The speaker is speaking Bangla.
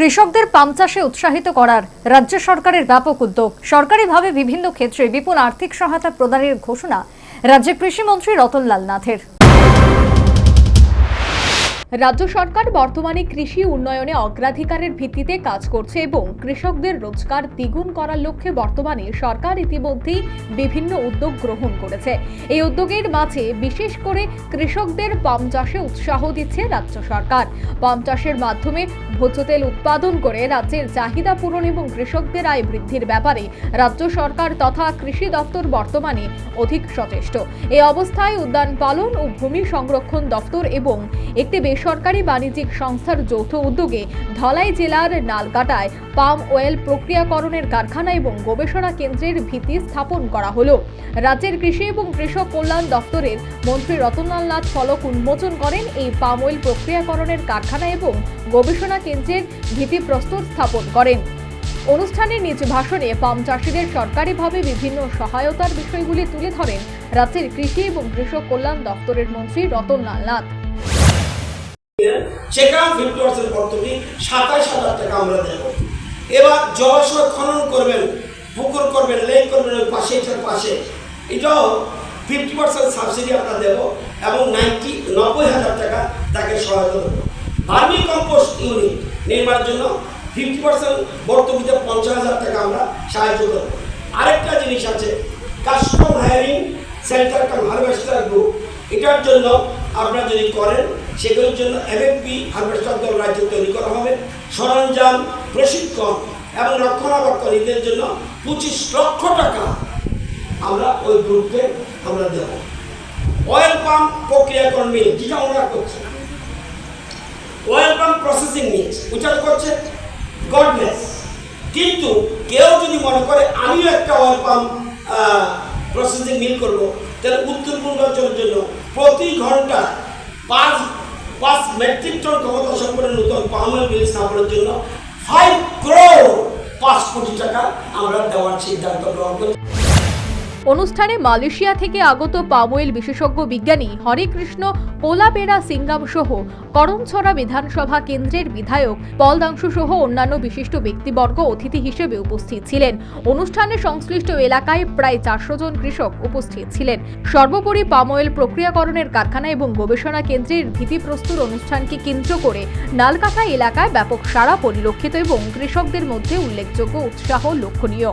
কৃষকদের পাম চাষে উৎসাহিত করার রাজ্য সরকারের ব্যাপক উদ্যোগ। সরকারিভাবে বিভিন্ন ক্ষেত্রে বিপুল আর্থিক সহায়তা প্রদানের ঘোষণা রাজ্যের কৃষিমন্ত্রী রতনলাল নাথের। রাজ্য সরকার বর্তমানে কৃষি উন্নয়নে অগ্রাধিকারের ভিত্তিতে কাজ করছে এবং কৃষকদের রোজগার দ্বিগুণ করার লক্ষ্যে বর্তমানে সরকার ইতিমধ্যেই বিভিন্ন উদ্যোগ গ্রহণ করেছে। এই উদ্যোগের মাঝে বিশেষ করে কৃষকদের পাম চাষে উৎসাহ দিচ্ছে রাজ্য সরকার। পাম চাষের মাধ্যমে ভোজ্য তেল উৎপাদন করে রাজ্যের চাহিদা পূরণ এবং কৃষকদের আয় বৃদ্ধির ব্যাপারে রাজ্য সরকার তথা কৃষি দপ্তর বর্তমানে অধিক সচেষ্ট। এই অবস্থায় উদ্যান পালন ও ভূমি সংরক্ষণ দপ্তর এবং একটি বেসরকারি বাণিজ্যিক সংস্থার যৌথ উদ্যোগে ধলাই জেলার নালকাটায় পাম অয়েল প্রক্রিয়াকরণের কারখানা এবং গবেষণা কেন্দ্রের ভিত্তি স্থাপন করা হলো। রাজ্যের কৃষি এবং কৃষক কল্যাণ দপ্তরের মন্ত্রী রতনলাল নাথ ফলক উন্মোচন করেন এই পাম অয়েল প্রক্রিয়াকরণের কারখানা এবং গবেষণা কেন্দ্রের ভিত্তিপ্রস্তর স্থাপন করেন। অনুষ্ঠানে নিজ ভাষণে পাম চাষিদের সরকারিভাবে বিভিন্ন সহায়তার বিষয়গুলি তুলে ধরেন রাজ্যের কৃষি এবং কৃষক কল্যাণ দপ্তরের মন্ত্রী রতনলাল নাথ। সেখানে পার্সেন্ট ভর্তুকি সাতাশ হাজার টাকা আমরা দেবো। এবার জলাশয় খনন করবেন, পুকুর করবেন লেক করবেন, ওই পাশে পাশে। এটাও ফিফটি পার্সেন্ট সাবসিডি আমরা দেবো এবং নাইনটি নব্বই হাজার টাকা তাকে সহায়তা দেবো। ভার্মি নির্মাণের জন্য ফিফটি পার্সেন্ট ভর্তুকিতে পঞ্চাশ হাজার টাকা আমরা সাহায্য করব। আরেকটা জিনিস আছে custom hiring centre cum harvester group এটার জন্য আপনারা যদি করেন সেগুলোর জন্য এমএফপি হারভেস্টার দল রাজ্য তৈরি করা হবে। সরঞ্জাম, প্রশিক্ষণ এবং রক্ষণাবেক্ষণ এদের জন্য পঁচিশ লক্ষ টাকা আমরা ওই গ্রুপকে আমরা দেব। অয়েল পাম্প প্রক্রিয়াকরণ মিল যেটা আমরা করছি। অয়েল পাম্প প্রসেসিং মিল ওইটা করছে গডনেস কিন্তু কেউ যদি মনে করে, আমিও একটা অয়েল পাম্প প্রসেসিং মিল করব, তাহলে উত্তর পূর্বাঞ্চলের জন্য প্রতি ঘণ্টা মেট্রিক ক্ষমতা সম্পন্ন নতুন অয়েল মিল স্থাপনের জন্য ফাইভ ক্রোর পাঁচ কোটি টাকা আমরা দেওয়ার সিদ্ধান্ত গ্রহণ করি অনুষ্ঠানে মালয়েশিয়া থেকে আগত পামোয়েল বিশেষজ্ঞ বিজ্ঞানী হরেকৃষ্ণ কোলাপেরা সিঙ্গাম সহ করমছড়া বিধানসভা কেন্দ্রের বিধায়ক পলদাংশু সহ অন্যান্য বিশিষ্ট ব্যক্তিবর্গ অতিথি হিসেবে উপস্থিত ছিলেন। অনুষ্ঠানে সংশ্লিষ্ট এলাকায় প্রায় চারশো জন কৃষক উপস্থিত ছিলেন। সর্বোপরি পামোয়েল প্রক্রিয়াকরণের কারখানা এবং গবেষণা কেন্দ্রের ভিত্তিপ্রস্তুর অনুষ্ঠানকে কেন্দ্র করে নালকাটা এলাকায় ব্যাপক সাড়া পরিলক্ষিত এবং কৃষকদের মধ্যে উল্লেখযোগ্য উৎসাহ লক্ষণীয়।